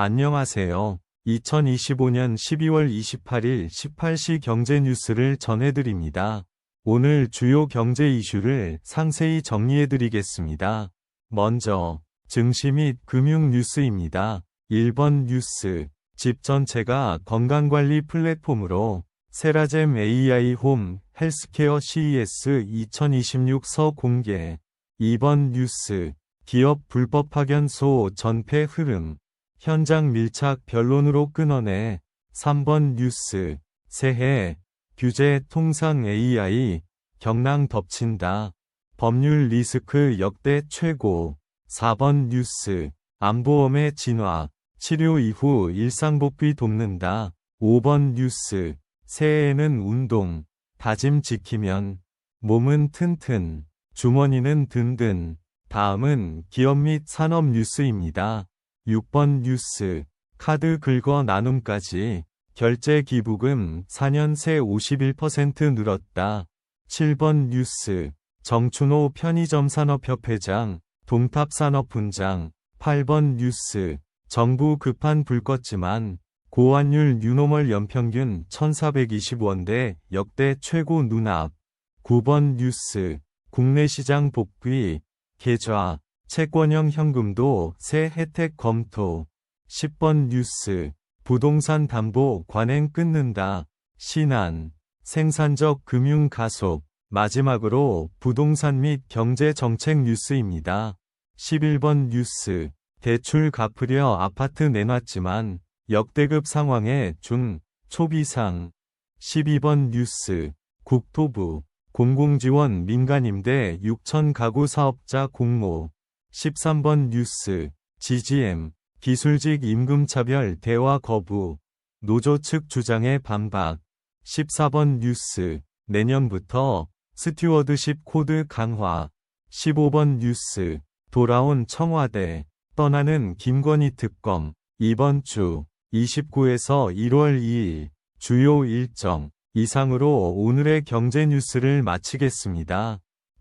안녕하세요. 2025년 12월 28일 18시 경제 뉴스를 전해드립니다. 오늘 주요 경제 이슈를 상세히 정리해드리겠습니다. 먼저, 증시 및 금융 뉴스입니다. 1번 뉴스. 집 전체가 건강관리 플랫폼으로 세라젬 AI 홈 헬스케어 CES 2026 서 공개. 2번 뉴스. 기업 불법 파견 소 전폐 흐름. 현장 밀착 변론으로 끊어내 3번 뉴스 새해 규제 통상 AI 경랑 덮친다. 법률 리스크 역대 최고 4번 뉴스 안보험의 진화 치료 이후 일상복귀 돕는다. 5번 뉴스 새해에는 운동 다짐 지키면 몸은 튼튼 주머니는 든든 다음은 기업 및 산업 뉴스입니다. 6번 뉴스, 카드 긁어 나눔까지, 결제 기부금 4년 새 51% 늘었다. 7번 뉴스, 정춘호 편의점 산업협회장, 동탑산업분장, 8번 뉴스, 정부 급한 불 껐지만, 고환율 뉴노멀 연평균 1420원대 역대 최고 눈앞. 9번 뉴스, 국내 시장 복귀, 계좌, 채권형 현금도 새 혜택 검토. 10번 뉴스. 부동산 담보 관행 끊는다. 신한. 생산적 금융 가속. 마지막으로 부동산 및 경제 정책 뉴스입니다. 11번 뉴스. 대출 갚으려 아파트 내놨지만 역대급 상황에 중, 초비상. 12번 뉴스. 국토부. 공공지원 민간임대 6천 가구 사업자 공모. 13번 뉴스, GGM, 기술직 임금차별 대화 거부, 노조 측 주장에 반박. 14번 뉴스, 내년부터 스튜어드십 코드 강화. 15번 뉴스, 돌아온 청와대, 떠나는 김건희 특검. 이번 주 29에서 1월 2일 주요 일정 이상으로 오늘의 경제 뉴스를 마치겠습니다.